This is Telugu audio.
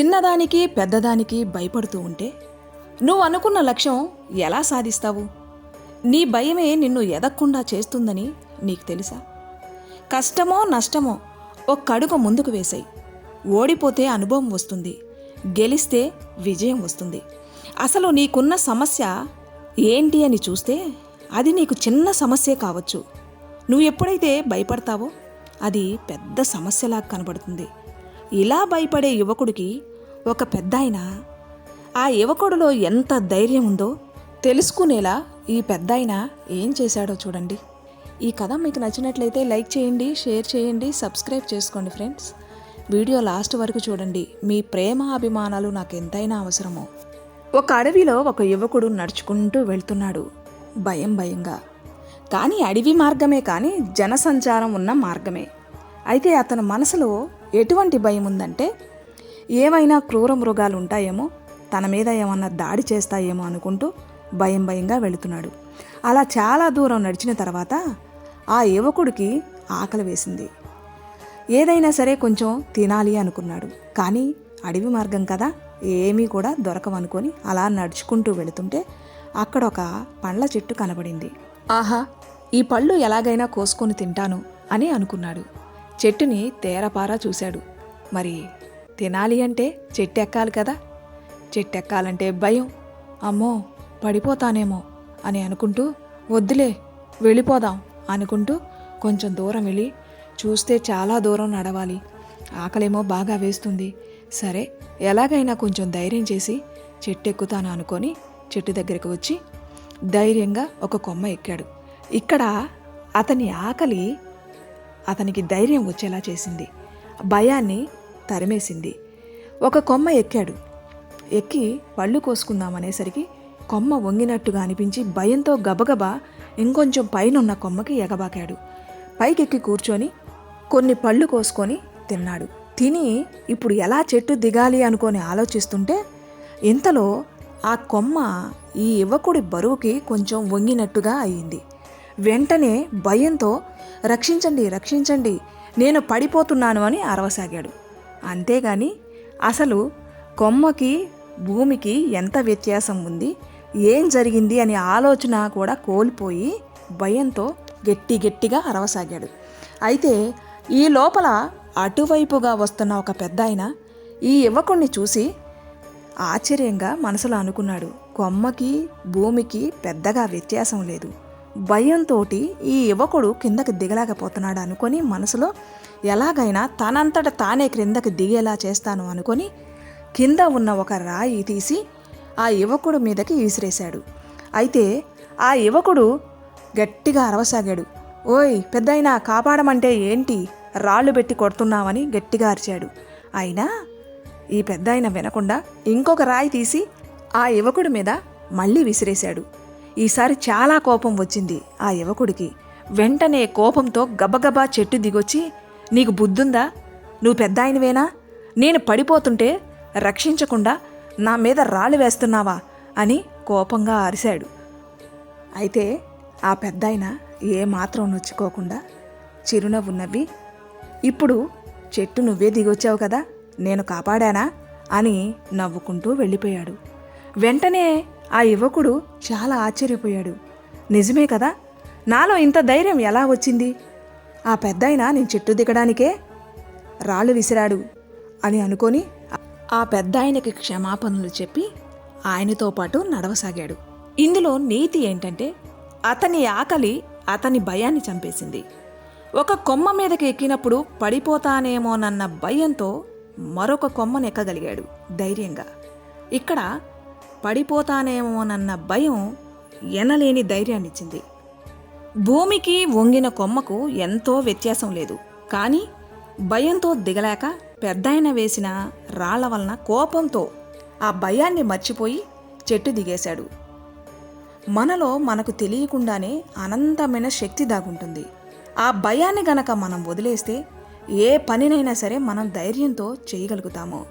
చిన్నదానికి పెద్దదానికి భయపడుతూ ఉంటే నువ్వు అనుకున్న లక్ష్యం ఎలా సాధిస్తావు? నీ భయమే నిన్ను ఎదగకుండా చేస్తుందని నీకు తెలుసా? కష్టమో నష్టమో ఒక్కడుగు ముందుకు వేసాయి. ఓడిపోతే అనుభవం వస్తుంది గెలిస్తే విజయం వస్తుంది. అసలు నీకున్న సమస్య ఏంటి అని చూస్తే అది నీకు చిన్న సమస్యే కావచ్చు. నువ్వు ఎప్పుడైతే భయపడతావో అది పెద్ద సమస్యలా కనబడుతుంది. ఇలా భయపడే యువకుడికి ఒక పెద్దాయన ఆ యువకుడిలో ఎంత ధైర్యం ఉందో తెలుసుకునేలా ఈ పెద్దాయన ఏం చేశాడో చూడండి. ఈ కథ మీకు నచ్చినట్లయితే లైక్ చేయండి షేర్ చేయండి సబ్స్క్రైబ్ చేసుకోండి ఫ్రెండ్స్. వీడియో లాస్ట్ వరకు చూడండి. మీ ప్రేమ అభిమానాలు నాకు ఎంతైనా అవసరమో. ఒక అడవిలో ఒక యువకుడు నడుచుకుంటూ వెళ్తున్నాడు. భయం భయంగా. కానీ అడవి మార్గమే కానీ జనసంచారం ఉన్న మార్గమే. అయితే అతని మనసులో ఎటువంటి భయం ఉందంటే ఏమైనా క్రూర మృగాలు ఉంటాయేమో తన మీద ఏమన్నా దాడి చేస్తాయేమో అనుకుంటూ భయం భయంగా వెళుతున్నాడు. అలా చాలా దూరం నడిచిన తర్వాత ఆ యువకుడికి ఆకలి వేసింది. ఏదైనా సరే కొంచెం తినాలి అనుకున్నాడు. కానీ అడవి మార్గం కదా ఏమీ కూడా దొరకవనుకొని అలా నడుచుకుంటూ వెళుతుంటే అక్కడ ఒక పండ్ల చెట్టు కనబడింది. ఆహా ఈ పళ్ళు ఎలాగైనా కోసుకొని తింటాను అని అనుకున్నాడు. చెట్టుని తేరపారా చూశాడు. మరి తినాలి అంటే చెట్టు ఎక్కాలి కదా? చెట్టు ఎక్కాలంటే భయం. అమ్మో పడిపోతానేమో అని అనుకుంటూ వద్దులే వెళ్ళిపోదాం అనుకుంటూ కొంచెం దూరం వెళ్ళి చూస్తే చాలా దూరం నడవాలి. ఆకలేమో బాగా వేస్తుంది. సరే ఎలాగైనా కొంచెం ధైర్యం చేసి చెట్టు ఎక్కుతాను అనుకొని చెట్టు దగ్గరికి వచ్చి ధైర్యంగా ఒక కొమ్మ ఎక్కాడు. ఇక్కడ అతని ఆకలి అతనికి ధైర్యం వచ్చేలా చేసింది. భయాన్ని తరిమేసింది. ఒక కొమ్మ ఎక్కాడు. ఎక్కి పళ్ళు కోసుకుందామనేసరికి కొమ్మ వంగినట్టుగా అనిపించి భయంతో గబగబా ఇంకొంచెం పైనున్న కొమ్మకి ఎగబాకాడు. పైకెక్కి కూర్చొని కొన్ని పళ్ళు కోసుకొని తిన్నాడు. తిని ఇప్పుడు ఎలా చెట్టు దిగాలి అనుకొని ఆలోచిస్తుంటే ఇంతలో ఆ కొమ్మ ఈ యువకుడి బరువుకి కొంచెం వంగినట్టుగా అయింది. వెంటనే భయంతో రక్షించండి రక్షించండి నేను పడిపోతున్నాను అని అరవసాగాడు. అంతేగాని అసలు కొమ్మకి భూమికి ఎంత వ్యత్యాసం ఉంది ఏం జరిగింది అనే ఆలోచన కూడా కోల్పోయి భయంతో గట్టి గట్టిగా అరవసాగాడు. అయితే ఈ లోపల అటువైపుగా వస్తున్న ఒక పెద్ద ఈ యువకుణ్ణి చూసి ఆశ్చర్యంగా మనసులో అనుకున్నాడు. కొమ్మకి భూమికి పెద్దగా వ్యత్యాసం లేదు. భయంతో ఈ యువకుడు కిందకి దిగలేకపోతున్నాడు అనుకొని మనసులో ఎలాగైనా తనంతట తానే క్రిందకి దిగేలా చేస్తాను అనుకొని కింద ఉన్న ఒక రాయి తీసి ఆ యువకుడు మీదకి విసిరేశాడు. అయితే ఆ యువకుడు గట్టిగా అరవసాగాడు. ఓయ్ పెద్దయినా కాపాడమంటే ఏంటి? రాళ్ళు పెట్టి కొడుతున్నామని గట్టిగా అరిచాడు. అయినా ఈ పెద్దాయన వినకుండా ఇంకొక రాయి తీసి ఆ యువకుడి మీద మళ్ళీ విసిరేశాడు. ఈసారి చాలా కోపం వచ్చింది ఆ యువకుడికి. వెంటనే కోపంతో గబగబా చెట్టు దిగొచ్చి నీకు బుద్ధుందా? నువ్వు పెద్దాయనవేనా? నేను పడిపోతుంటే రక్షించకుండా నా మీద రాళ్ళు వేస్తున్నావా? అని కోపంగా అరిశాడు. అయితే ఆ పెద్దాయన ఏమాత్రం నొచ్చుకోకుండా చిరునవ్వు నవ్వి ఇప్పుడు చెట్టు నువ్వే దిగొచ్చావు కదా నేను కాపాడానా? అని నవ్వుకుంటూ వెళ్ళిపోయాడు. వెంటనే ఆ యువకుడు చాలా ఆశ్చర్యపోయాడు. నిజమే కదా? నాలో ఇంత ధైర్యం ఎలా వచ్చింది? ఆ పెద్దాయన నేను చెట్టు దిగడానికే రాళ్ళు విసిరాడు అని అనుకొని ఆ పెద్దాయనకి క్షమాపణలు చెప్పి ఆయనతో పాటు నడవసాగాడు. ఇందులో నీతి ఏంటంటే అతని ఆకలి అతని భయాన్ని చంపేసింది. ఒక కొమ్మ మీదకి ఎక్కినప్పుడు పడిపోతానేమోనన్న భయంతో మరొక కొమ్మను ఎక్కగలిగాడు ధైర్యంగా. ఇక్కడ పడిపోతానేమోనన్న భయం ఎనలేని ధైర్యాన్నిచ్చింది. భూమికి వంగిన కొమ్మకు ఎంతో వ్యత్యాసం లేదు. కానీ భయంతో దిగలేక పెద్దాయన వేసిన రాళ్ళ వలన కోపంతో ఆ భయాన్ని మర్చిపోయి చెట్టు దిగేశాడు. మనలో మనకు తెలియకుండానే అనంతమైన శక్తి దాగుంటుంది. ఆ భయాన్ని గనక మనం వదిలేస్తే ఏ పనినైనా సరే మనం ధైర్యంతో చేయగలుగుతాము.